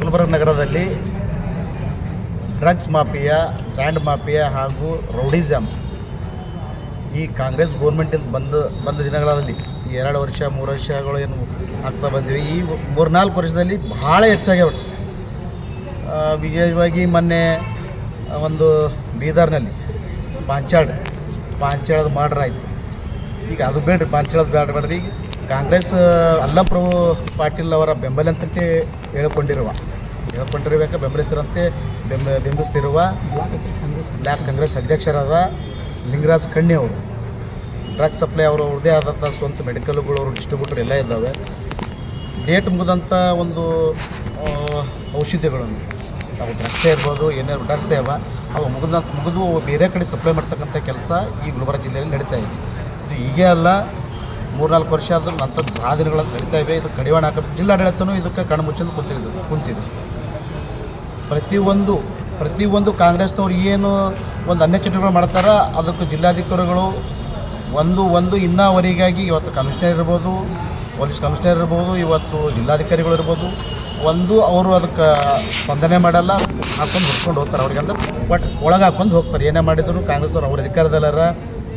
ಗುಲ್ಬರ್ಗ ನಗರದಲ್ಲಿ drugs mafia, sand mafia ಹಾಗೂ rowdyism ಈ ಕಾಂಗ್ರೆಸ್ ಗೋರ್ಮೆಂಟಿಂದ ಬಂದ ಬಂದ ದಿನಗಳಲ್ಲಿ ಈ ಎರಡು ವರ್ಷ, ಮೂರು ವರ್ಷಗಳು ಏನು ಆಗ್ತಾ ಬಂದಿವೆ. ಈ ಮೂರ್ನಾಲ್ಕು ವರ್ಷದಲ್ಲಿ ಭಾಳ ಹೆಚ್ಚಾಗ್ಯಾವ ವಿಶೇಷವಾಗಿ ಮೊನ್ನೆ ಒಂದು ಬೀದರ್ನಲ್ಲಿ ಪಾಂಚಾಡ್ ಪಾಂಚಾಳದ ಮಾಡ್ರ್ ಆಯಿತು ಈಗ ಅದು ಬೇಡ್ರಿ ಪಾಂಚಾಳದ ಬೇಡ ಬೇಡ್ರಿ ಈಗ ಕಾಂಗ್ರೆಸ್ ಅಲ್ಲಪ್ರಭು ಪಾಟೀಲ್ ಅವರ ಬೆಂಬಲ ಅಂತ ಹೇಳಿಕೊಂಡಿರುವ. ಹೇಳ್ಕೊಂಡಿರ್ಬೇಕ ಬೆಂಬಲಿತರಂತೆ ಬೆಂಬ ಬಿಂಬಿಸ್ತಿರುವ ಬ್ಲಾಕ್ ಕಾಂಗ್ರೆಸ್ ಅಧ್ಯಕ್ಷರಾದ ಲಿಂಗರಾಜ್ ಕಣ್ಣಿ ಅವರು. ಡ್ರಗ್ ಸಪ್ಲೈ ಅವರು ಅವ್ರದ್ದೇ ಆದಂಥ ಸ್ವಂತ ಮೆಡಿಕಲ್ಗಳು ಅವರು ಡಿಸ್ಟ್ರಿಬ್ಯೂಟರ್ ಎಲ್ಲ ಇದ್ದಾವೆ. ಡೇಟ್ ಮುಗಿದಂಥ ಒಂದು ಔಷಧಿಗಳನ್ನು, ಅವು ಡ್ರಗ್ಸೇ ಇರ್ಬೋದು, ಏನೇ ಡ್ರಗ್ಸೇ ಅವ ಅವು ಮುಗಿದ, ಮುಗಿದು ಬೇರೆ ಕಡೆ ಸಪ್ಲೈ ಮಾಡ್ತಕ್ಕಂಥ ಕೆಲಸ ಈ ಗುಲ್ಬರ್ಗ ಜಿಲ್ಲೆಯಲ್ಲಿ ನಡೀತಾ ಇದೆ. ಇದು ಹೀಗೆ ಅಲ್ಲ ಮೂರ್ನಾಲ್ಕು ವರ್ಷ ಆದರೂ ನಂತರ ಭಾಳ ದಿನಗಳ ನಡೀತಾ ಇವೆ ಇದು ಕಡಿವಾಣ ಹಾಕಬೇಕು ಜಿಲ್ಲಾಡಳಿತನೂ ಇದಕ್ಕೆ ಕಣ್ಮುಚ್ಚಲು ಕುಂತಿದ್ದು ಕುಂತಿದೆ. ಪ್ರತಿಯೊಂದು ಪ್ರತಿಯೊಂದು ಕಾಂಗ್ರೆಸ್ನವ್ರು ಏನು ಒಂದು ಅನ್ಯ ಚಟುವಟಿಕೆ ಮಾಡ್ತಾರ ಅದಕ್ಕೆ ಜಿಲ್ಲಾಧಿಕಾರಿಗಳು ಒಂದು ಒಂದು ಇನ್ನವರೆಗಾಗಿ ಇವತ್ತು ಕಮಿಷನರ್ ಇರ್ಬೋದು, ಪೊಲೀಸ್ ಕಮಿಷನರ್ ಇರ್ಬೋದು, ಇವತ್ತು ಜಿಲ್ಲಾಧಿಕಾರಿಗಳು ಇರ್ಬೋದು, ಒಂದು ಅವರು ಅದಕ್ಕೆ ಸ್ಪಂದನೆ ಮಾಡಲ್ಲ ಹಾಕೊಂಡು ಹೊಡ್ಕೊಂಡು ಹೋಗ್ತಾರೆ ಅವ್ರಿಗೆ. ಅಂದ್ರೆ ಬಟ್ ಒಳಗೆ ಹಾಕೊಂಡು ಹೋಗ್ತಾರೆ. ಏನೇ ಮಾಡಿದ್ರು ಕಾಂಗ್ರೆಸ್ ಅವ್ರು ಅವ್ರ ಅಧಿಕಾರದಲ್ಲಾರ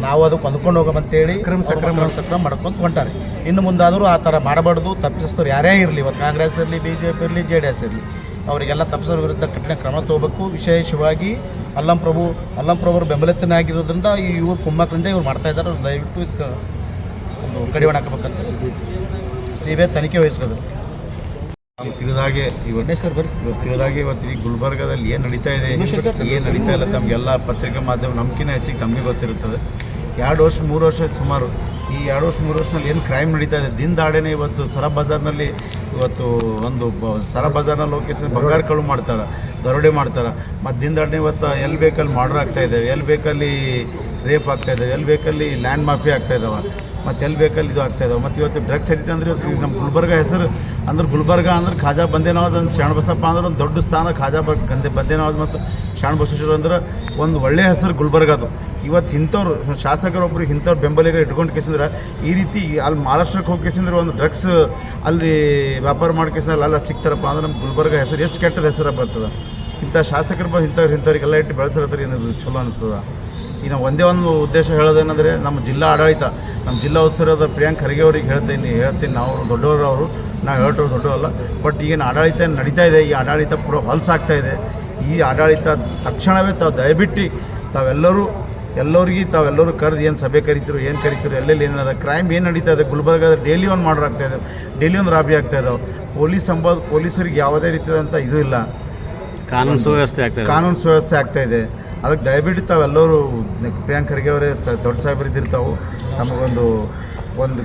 ನಾವು ಅದಕ್ಕೆ ಹೊಂದ್ಕೊಂಡು ಹೋಗಮಂತೇಳಿ ಕ್ರಮ ಸಕ್ರಮ ಸಕ್ರಮ ಮಾಡ್ಕೊಂತ ಹೊಂಟಾರೆ. ಇನ್ನು ಮುಂದಾದರೂ ಆ ಥರ ಮಾಡಬಾರ್ದು ತಪ್ಪಿಸಿದವ್ರು ಯಾರೇ ಇರಲಿ ಇವತ್ತು ಕಾಂಗ್ರೆಸ್ ಇರಲಿ ಬಿ ಜೆ ಪಿ ಇರಲಿ ಜೆ ಡಿ ಎಸ್ ಇರಲಿ ಅವರಿಗೆಲ್ಲ ತಪ್ಪಿಸೋರ ವಿರುದ್ಧ ಕಠಿಣ ಕ್ರಮ ತಗೋಬೇಕು. ವಿಶೇಷವಾಗಿ ಅಲ್ಲಂ ಪ್ರಭು ಅಲ್ಲಂ ಪ್ರಭುರು ಬೆಂಬಲಿತನಾಗಿರೋದ್ರಿಂದ ಈ ಇವರು ಕುಮ್ಮಕ್ಳಿಂದ ಇವ್ರು ಮಾಡ್ತಾ ಇದ್ದಾರೆ. ಅವ್ರು ದಯವಿಟ್ಟು ಇದಕ್ಕೆ ಒಂದು ಕಡಿವಾಣ ಹಾಕಬೇಕಂತ. ಸಿ ಬಿ ಐ ತನಿಖೆ ವಹಿಸ್ಕೋದು. ತಿಳಿದಾಗೆ ಇವತ್ತು ತಿಳಿದಾಗೆ ಇವತ್ತು ಈ ಗುಲ್ಬರ್ಗದಲ್ಲಿ ಏನು ನಡೀತಾ ಇದೆ ಏನು ನಡೀತಾ ಇಲ್ಲ ತಮಗೆಲ್ಲ ಪತ್ರಿಕಾ ಮಾಧ್ಯಮ ನಮ್ಕಿನ ಹೆಚ್ಚಿಗೆ ತಮಗೆ ಗೊತ್ತಿರುತ್ತದೆ. ಎರಡು ವರ್ಷ ಮೂರು ವರ್ಷ ಸುಮಾರು. ಈ ಎರಡು ವರ್ಷ ಮೂರು ವರ್ಷದಲ್ಲಿ ಏನು ಕ್ರೈಮ್ ನಡೀತಾ ಇದೆ? ದಿನ ದಾಡೇನೆ ಇವತ್ತು ಸರ ಬಜಾರ್ನಲ್ಲಿ ಇವತ್ತು ಒಂದು ಬ- ಸರ ಬಜಾರ್ನ ಲೊಕೇಶನ್ ಬಂಗಾರ ಕಳು ಮಾಡ್ತಾರೆ ದರೋಡೆ ಮಾಡ್ತಾರೆ. ಮತ್ತು ದಿನ ದಾಡನೆ ಇವತ್ತು ಎಲ್ಲಿ ಬೇಕಲ್ಲಿ ಮಾಡ್ರ್ ಆಗ್ತಾ ಇದೆ ಎಲ್ಲಿ ಬೇಕಲ್ಲಿ ರೇಪ್ ಆಗ್ತಾ ಇದೆ ಎಲ್ಲಿ ಬೇಕಲ್ಲಿ ಲ್ಯಾಂಡ್ ಮಾಫಿ ಆಗ್ತಾ ಇದಾವೆ. ಮತ್ತು ಎಲ್ಲಿ ಬೇಕಲ್ಲಿ ಇದು ಆಗ್ತಾ ಇದಾವೆ. ಮತ್ತು ಇವತ್ತು ಡ್ರಗ್ಸ್ ಎಡಿಟ್ ಅಂದ್ರೆ ಇವತ್ತು ನಮ್ಮ ಗುಲ್ಬರ್ಗ ಹೆಸರು ಅಂದ್ರೆ ಗುಲ್ಬರ್ಗ ಅಂದ್ರೆ ಖಾಜಾ ಬಂದೇನವಾಜ್ ಅಂದ್ರೆ ಶರಣಬಸಪ್ಪ ಅಂದ್ರೆ ಒಂದು ದೊಡ್ಡ ಸ್ಥಾನ ಖಾಜಾ ಬ ಗಂದೆ ಬಂದೇನವಾಜ್ ಮತ್ತು ಶರಣಬಸವೇಶ್ವರ ಅಂದ್ರೆ ಒಂದು ಒಳ್ಳೆಯ ಹೆಸರು ಗುಲ್ಬರ್ಗ ಅದು. ಇವತ್ತು ಇಂಥವ್ರು ಶಾಸಕರೊಬ್ಬರು ಇಂಥವ್ರು ಬೆಂಬಲಿಗ ಇಟ್ಕೊಂಡು ಕೇಸಿದ್ರೆ ಈ ರೀತಿ ಅಲ್ಲಿ ಮಹಾರಾಷ್ಟ್ರಕ್ಕೆ ಹೋಗಿ ಕೇಸಿದ್ರೆ ಒಂದು ಡ್ರಗ್ಸ್ ಅಲ್ಲಿ ವ್ಯಾಪಾರ ಮಾಡಿ ಕೇಸಿದ್ರೆ ಅಲ್ಲೆಲ್ಲ ಸಿಗ್ತಾರಪ್ಪ ಅಂದ್ರೆ ನಮ್ಮ ಗುಲ್ಬರ್ಗ ಹೆಸರು ಎಷ್ಟು ಕೆಟ್ಟದ ಹೆಸರು ಬರ್ತದೆ. ಇಂಥ ಶಾಸಕರು ಬಂದು ಇಂಥವ್ರು ಇಂಥವ್ರಿಗೆಲ್ಲ ಇಟ್ಟು ಬೆಳೆಸಿರತ್ತಾರೆ ಏನಾದರೂ ಚಲೋ ಅನಿಸ್ತದ. ಈಗ ನಾವು ಒಂದೇ ಒಂದು ಉದ್ದೇಶ ಹೇಳೋದೇನೆಂದರೆ ನಮ್ಮ ಜಿಲ್ಲಾ ಆಡಳಿತ ನಮ್ಮ ಜಿಲ್ಲಾ ಉಸ್ತುವಾರಿಯಾದ ಪ್ರಿಯಾಂಕ್ ಖರ್ಗೆ ಅವ್ರಿಗೆ ಹೇಳ್ತೀನಿ ಹೇಳ್ತೀನಿ ನಾವು ದೊಡ್ಡವರು ಅವರು ನಾವು ಹೇಳ್ತೇವೆ ದೊಡ್ಡವಲ್ಲ ಬಟ್ ಈಗಿನ ಆಡಳಿತ ನಡೀತಾ ಇದೆ ಈ ಆಡಳಿತ ಪೂರ ಹೊಲಸಾಗ್ತಾ ಇದೆ. ಈ ಆಡಳಿತ ತಕ್ಷಣವೇ ತಾವು ದಯವಿಟ್ಟು ತಾವೆಲ್ಲರೂ ಎಲ್ಲರಿಗೆ ತಾವೆಲ್ಲರೂ ಕರೆದು ಏನು ಸಭೆ ಕರಿತೀರೋ ಏನು ಕರಿತೀರೋ ಎಲ್ಲೆಲ್ಲಿ ಏನಾದ ಕ್ರೈಮ್ ಏನು ನಡೀತಾ ಇದೆ ಗುಲ್ಬರ್ಗದ ಡೈಲಿ ಒಂದು ಮಾಡ್ರ್ ಆಗ್ತಾ ಇದೆ ಡೈಲಿ ಒಂದು ರಾಬಿ ಆಗ್ತಾ ಇದ್ದಾವೆ ಪೊಲೀಸ್ ಸಂಬಂಧ ಪೊಲೀಸರಿಗೆ ಯಾವುದೇ ರೀತಿಯಾದಂಥ ಇದು ಇಲ್ಲ. ಕಾನೂನು ಸುವ್ಯವಸ್ಥೆ ಆಗ್ತದೆ ಕಾನೂನು ಸುವ್ಯವಸ್ಥೆ ಆಗ್ತಾ ಇದೆ. ಅದಕ್ಕೆ ದಯವಿಟ್ಟು ತಾವೆಲ್ಲರೂ ಪ್ರಿಯಾಂಕ್ ಖರ್ಗೆ ಅವರೇ ದೊಡ್ಡ ಸಾಹೇಬರು ಇದ್ದಿರ್ತಾವೆ ನಮಗೊಂದು ಒಂದು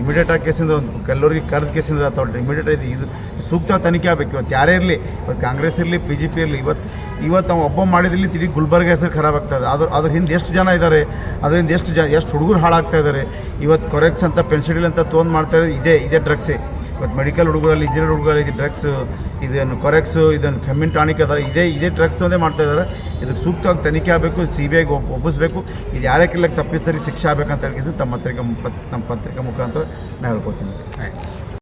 ಇಮಿಡಿಯೇಟ್ ಆಗಿ ಕೇಸಿಂದ ಒಂದು ಕೆಲವರಿಗೆ ಕರೆದ ಕೇಸಿಂದ ಅಥವಾ ಇಮಿಡಿಯೇಟ್ ಆಗಿ ಇದು ಸೂಕ್ತ ತನಿಖೆ ಆಗಬೇಕು. ಇವತ್ತು ಯಾರೇ ಇರಲಿ, ಇವತ್ತು ಕಾಂಗ್ರೆಸ್ ಇರಲಿ ಬಿ ಜೆ ಪಿ ಇರಲಿ, ಇವತ್ತು ಇವತ್ತು ನಾವು ಒಬ್ಬ ಮಾಡಿದಲ್ಲಿ ತಿಳಿ ಗುಲ್ಬರ್ಗ ಹೆಸರು ಖರಾಬ್ ಆಗ್ತದೆ ಅದ್ರ ಅದ್ರ ಹಿಂದೆ ಎಷ್ಟು ಜನ ಇದ್ದಾರೆ ಅದರಿಂದ ಎಷ್ಟು ಜ ಎಷ್ಟು ಹುಡುಗರು ಹಾಳಾಗ್ತಾ ಇದ್ದಾರೆ. ಇವತ್ತು ಕೊರೆಕ್ಸ್ ಅಂತ, ಪೆನ್ಸಿಡಿಲ್ ಅಂತ ತೊಗೊಂಡು ಮಾಡ್ತಾ ಇದೇ ಇದೇ ಡ್ರಗ್ಸೇ ಇವತ್ತು ಮೆಡಿಕಲ್ ಹುಡುಗರಲ್ಲಿ ಇಂಜಿನಿಯರ್ ಹುಡುಗರಲ್ಲಿ ಇದು ಡ್ರಗ್ಸ್ ಇದನ್ನು ಕೊರೆಕ್ಸ್, ಇದನ್ನು ಕಮ್ಮಿನ್ ಟಾನಿಕ್ ಅದ ಇದೇ ಇದೇ ಡ್ರಗ್ಸ್ ತೊಂದೇ ಮಾಡ್ತಾ ಇದ್ದಾರೆ. ಇದಕ್ಕೆ ಸೂಕ್ತವಾಗಿ ತನಿಖೆ ಆಗಬೇಕು ಸಿ ಬಿ ಐಗೆ ಒಪ್ಪಿಸಬೇಕು. ಇದು ಯಾರೇ ಕಿಲ್ಲಕ್ಕೆ ತಪ್ಪಿಸ್ತರಿಗೆ ಶಿಕ್ಷೆ ಆಗಬೇಕಂತ ಹೇಳಿ ತಮ್ಮ ಮುಖ ನಮ್ಮ ಪತ್ರಿಕಾ ಮುಖಾಂತರ ನಾನು ಹೇಳ್ಕೊತೀನಿ.